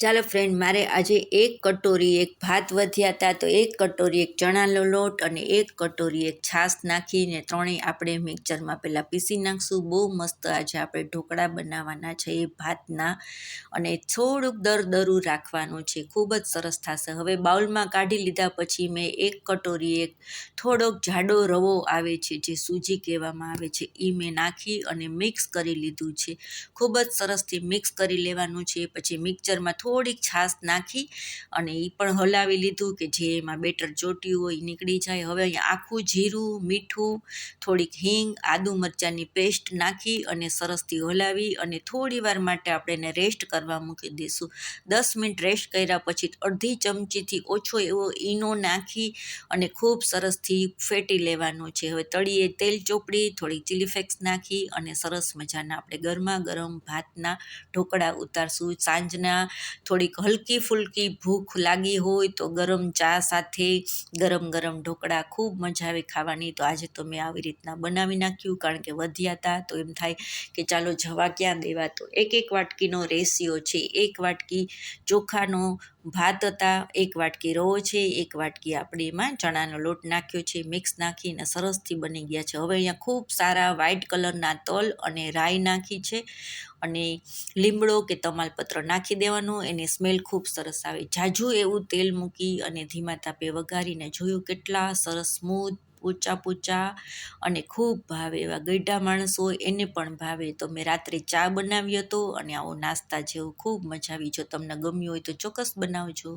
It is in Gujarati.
ચાલો ફ્રેન્ડ મારે આજે એક કટોરી, એક ભાત વધ્યા હતા તો એક કટોરી, એક ચણાનો લોટ અને એક કટોરી, એક છાશ નાખીને ત્રણેય આપણે મિક્સરમાં પહેલાં પીસી નાખશું. બહુ મસ્ત આજે આપણે ઢોકળા બનાવવાના છે એ ભાતના અને થોડુંક દરદરું રાખવાનું છે. ખૂબ જ સરસ થશે. હવે બાઉલમાં કાઢી લીધા પછી મેં એક કટોરી, એક થોડોક જાડો રવો આવે છે, જે સૂજી કહેવામાં આવે છે એ મેં નાખી અને મિક્સ કરી લીધું છે. ખૂબ જ સરસથી મિક્સ કરી લેવાનું છે. પછી મિક્સરમાં થોડીક છાશ નાખી અને એ પણ હલાવી લીધું કે જે એમાં બેટર ચોટ્યું હોય એ નીકળી જાય. હવે અહીંયા આખું જીરું, મીઠું, થોડીક હિંગ, આદુ મરચાંની પેસ્ટ નાખી અને સરસથી હલાવી અને થોડી વાર માટે આપણે એને રેસ્ટ કરવા મૂકી દઈશું. દસ મિનિટ રેસ્ટ કર્યા પછી અડધી ચમચીથી ઓછો એવો ઈનો નાખી અને ખૂબ સરસથી ફેટી લેવાનું છે. હવે તળીએ તેલ ચોપડી થોડી ચીલી ફ્લેક્સ નાખી અને સરસ મજાના આપણે ગરમા ગરમ ભાતના ઢોકળા ઉતારશું, સાંજના થોડીક હલકી ફૂલકી ભૂખ લાગી હોય તો ગરમ ચા સાથે ગરમ ગરમ ઢોકળા ખૂબ મજા આવે ખાવાની. તો આજે તો મેં આવી રીતના બનાવી નાખ્યું કારણ કે વધ્યા હતા તો એમ થાય કે ચાલો જવા ક્યાં દેવા? તો એક એક વાટકીનો રેશિયો છે. એક વાટકી ચોખાનો ભાત હતા, એક વાટકી રવો છે, એક વાટકી આપણે એમાં ચણાનો લોટ નાખ્યો છે, મિક્સ નાખીને સરસથી બની ગયા છે. હવે અહીંયા ખૂબ સારા વ્હાઇટ કલરના તલ અને રાઈ નાખી છે. અને લીમડો કે તમાલપત્ર નાખી દેવાનું, એની સ્મેલ ખૂબ સરસ આવે. જાજુ એવું તેલ મૂકી અને ધીમા તાપે વઘારીને જોયું કેટલા સરસ સ્મૂથ ઊંચા પૂચા અને ખૂબ ભાવે એવા ગઈઢા માણસો એને પણ ભાવે. તો મેં રાત્રે ચા બનાવ્યો હતો અને આવો નાસ્તા જેવું ખૂબ મજા આવી. જો તમને ગમ્યું હોય તો ચોક્કસ બનાવજો.